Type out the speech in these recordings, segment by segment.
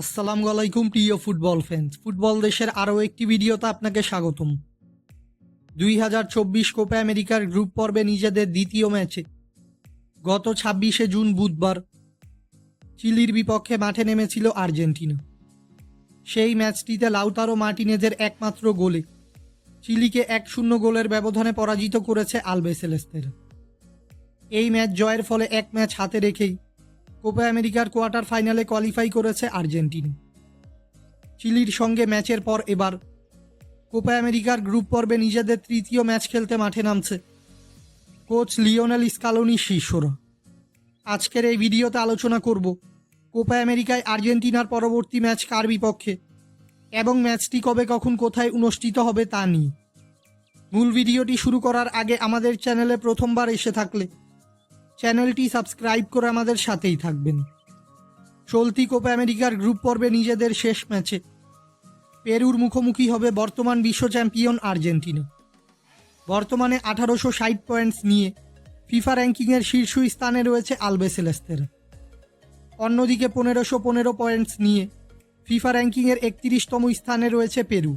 আসসালামু আলাইকুম, প্রিয় ফুটবল ফ্যান্স ফুটবল দেশের আরও একটি ভিডিওতে আপনাকে স্বাগতম। দুই হাজার চব্বিশ কোপা আমেরিকার গ্রুপ পর্বে নিজেদের দ্বিতীয় ম্যাচে গত ছাব্বিশে জুন বুধবার চিলির বিপক্ষে মাঠে নেমেছিল আর্জেন্টিনা। সেই ম্যাচটিতে লাউতারো মার্টিনেজের একমাত্র গোলে চিলিকে এক শূন্য গোলের ব্যবধানে পরাজিত করেছে আলবেসেলেস্তেরা। এই ম্যাচ জয়ের ফলে এক ম্যাচ হাতে রেখেই কোপা আমেরিকার কোয়ার্টার ফাইনালে কোয়ালিফাই করেছে আর্জেন্টিনা। চিলির সঙ্গে ম্যাচের পর এবার কোপা আমেরিকার গ্রুপ পর্বে নিজেদের তৃতীয় ম্যাচ খেলতে মাঠে নামছে কোচ লিওনেল স্কালোনি শিষ্যরা আজকের এই ভিডিওতে আলোচনা করব কোপা আমেরিকায় আর্জেন্টিনার পরবর্তী ম্যাচ কার বিপক্ষে এবং ম্যাচটি কবে কখন কোথায় অনুষ্ঠিত হবে তা নিয়ে। মূল ভিডিওটি শুরু করার আগে আমাদের চ্যানেলে প্রথমবার এসে থাকলে চ্যানেলটি সাবস্ক্রাইব করে আমাদের সাথেই থাকবেন। চলতি কোপা আমেরিকার গ্রুপ পর্বে নিজেদের শেষ ম্যাচে। পেরুর মুখোমুখি হবে বর্তমান বিশ্ব চ্যাম্পিয়ন আর্জেন্টিনা। বর্তমানে আঠারোশো ষাট পয়েন্টস নিয়ে ফিফা র্যাঙ্কিংয়ের শীর্ষ স্থানে রয়েছে আলবেসেলেস্তেরা অন্যদিকে পনেরোশো পনেরো পয়েন্টস নিয়ে ফিফা র্যাঙ্কিংয়ের একত্রিশতম স্থানে রয়েছে পেরু।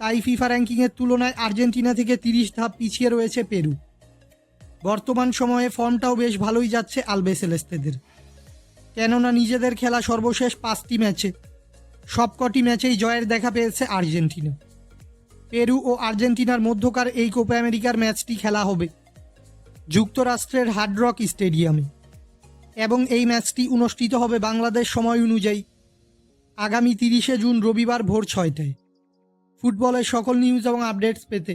তাই ফিফা র্যাঙ্কিংয়ের তুলনায় আর্জেন্টিনা থেকে তিরিশ ধাপ পিছিয়ে রয়েছে পেরু। বর্তমান সময়ে ফর্মটাও বেশ ভালোই যাচ্ছে আলবেসেলেস্তেদের কেননা নিজেদের খেলা সর্বশেষ পাঁচটি ম্যাচে, সবকটি ম্যাচেই জয়ের দেখা পেয়েছে আর্জেন্টিনা। পেরু ও আর্জেন্টিনার মধ্যকার এই কোপা আমেরিকার ম্যাচটি খেলা হবে যুক্তরাষ্ট্রের হার্ডরক স্টেডিয়ামে। এবং এই ম্যাচটি অনুষ্ঠিত হবে বাংলাদেশ সময় অনুযায়ী আগামী তিরিশে জুন রবিবার ভোর ছয়টায়। ফুটবলের সকল নিউজ এবং আপডেটস পেতে